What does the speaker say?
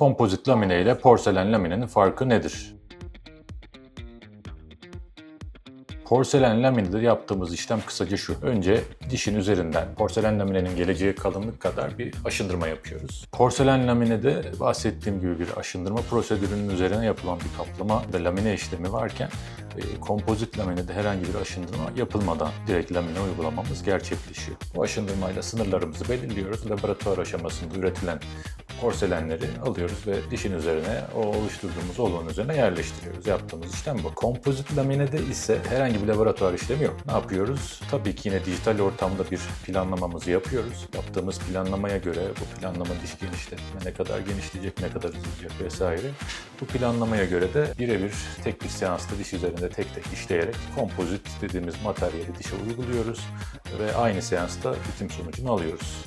Kompozit lamine ile porselen laminenin farkı nedir? Porselen laminede yaptığımız işlem kısaca şu. Önce dişin üzerinden porselen laminenin geleceği kalınlık kadar bir aşındırma yapıyoruz. Porselen laminede bahsettiğim gibi bir aşındırma prosedürünün üzerine yapılan bir kaplama ve lamine işlemi varken e, kompozit laminede herhangi bir aşındırma yapılmadan direkt lamine uygulamamız gerçekleşiyor. Bu aşındırmayla sınırlarımızı belirliyoruz. Laboratuvar aşamasında üretilen porselenleri alıyoruz ve dişin üzerine o oluşturduğumuz oluğun üzerine yerleştiriyoruz. Yaptığımız işlem bu. Kompozit laminede ise herhangi bir laboratuvar işlemi yok. Ne yapıyoruz? Tabii ki yine dijital ortamda bir planlamamızı yapıyoruz. Yaptığımız planlamaya göre bu planlama diş genişletme ne kadar genişleyecek, ne kadar uzayacak vesaire. Bu planlamaya göre de birebir tek bir seansta diş üzerinde tek tek işleyerek kompozit dediğimiz materyali dişe uyguluyoruz ve aynı seansta bitim sonucunu alıyoruz.